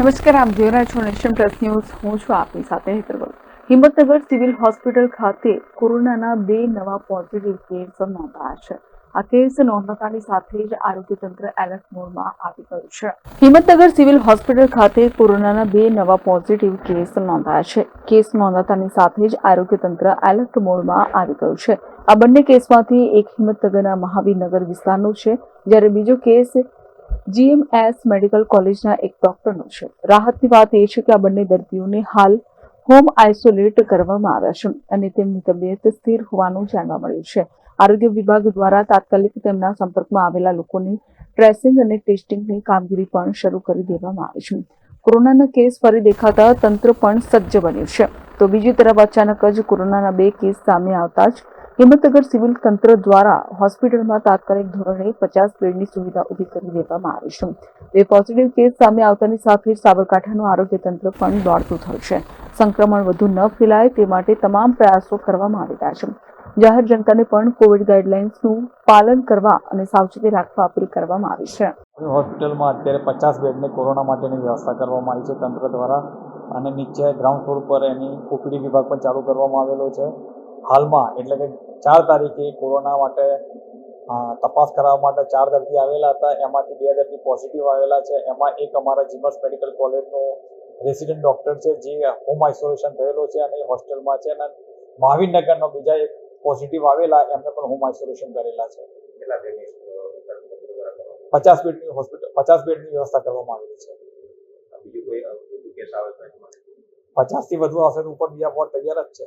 નમસ્કાર, આપ જોઈ રહ્યા છો નેશન પ્લસ ન્યૂઝ. હું છું આપની સાથે હેતરવલ હિંમતનગર સિવિલ હોસ્પિટલ ખાતે કોરોનાના બે નવા પોઝિટિવ કેસ નોંધાયા છે. આ કેસ નોંધાતાની સાથે જ આરોગ્ય તંત્ર એલર્ટ મોડમાં આવી ગયું છે. હિંમતનગર સિવિલ હોસ્પિટલ ખાતે કોરોનાના બે નવા પોઝિટિવ કેસ નોંધાયા છે. કેસ નોંધાતાની સાથે જ આરોગ્ય તંત્ર એલર્ટ મોડમાં આવી ગયું છે. આ બંને કેસમાંથી એક હિંમતનગરના મહાવીરનગર વિસ્તારનો છે. જ્યારે બીજો કેસ જીએમએસ મેડિકલ કોલેજના એક ડોક્ટરનો છે. રાહતની વાત એ છે કે આ બંને દર્દીઓને હાલ હોમ આઇસોલેટ કરવામાં આવ્યા છે અને તેમની તબિયત સ્થિર હોવાનું જાણવા મળ્યું છે. આરોગ્ય વિભાગ દ્વારા તાત્કાલિક તેમના સંપર્કમાં આવેલા લોકોની ટ્રેસિંગ અને ટેસ્ટિંગની કામગીરી પણ શરૂ કરી દેવામાં આવી છે. કોરોનાના કેસ ફરી દેખાતા તંત્ર પણ સજ્જ બન્યું છે. તો બીજી તરફ અચાનક જ કોરોનાના બે કેસ સામે આવતા જ હિંમતનગર સિવિલ તંત્ર દ્વારા હોસ્પિટલમાં તાત્કાલિક ધોરણે પચાસ બેડની સુવિધા ઊભી કરી દેવામાં આવી છે. બે પોઝિટિવ કેસ સામે આવતાની સાથે સાબરકાંઠાનું આરોગ્ય તંત્ર પણ દોડતું થયું છે. સંક્રમણ વધુ ન ફેલાય તે માટે તમામ પ્રયાસો કરવામાં આવી રહ્યા છે. જાહેર જનતાને પણ કોવિડ ગાઈડલાઇન્સનું પાલન કરવા અને સાવચેતી રાખવા અપીલ કરવામાં આવી છે. હોસ્પિટલમાં અત્યારે પચાસ બેડની કોરોના માટેની વ્યવસ્થા કરવામાં આવી છે તંત્ર દ્વારા. અને નીચે ગ્રાઉન્ડ ફ્લોર પર એની ઓપીડી વિભાગ પણ ચાલુ કરવામાં આવેલો છે. હાલમાં એટલે કે ચાર તારીખે કોરોના માટે તપાસ કરાવવા માટે ચાર દર્દી આવેલા હતા. એમાંથી બે દર્દી પોઝિટિવ આવેલા છે. એમાં એક અમારા જીમસ મેડિકલ કોલેજનો રેસિડેન્ટ ડૉક્ટર છે જે હોમ આઇસોલેશન થયેલો છે અને હોસ્ટેલમાં છે. અને મહાવીરનગરનો બીજા એક પોઝિટિવ આવેલા એમને પણ હોમ આઇસોલેશન કરેલા છે. પચાસ બેડની હોસ્પિટલ પચાસ બેડની વ્યવસ્થા કરવામાં આવેલી છે. પચાસથી વધુ આવશે તો ઉપર બીજા વોર્ડ તૈયાર જ છે.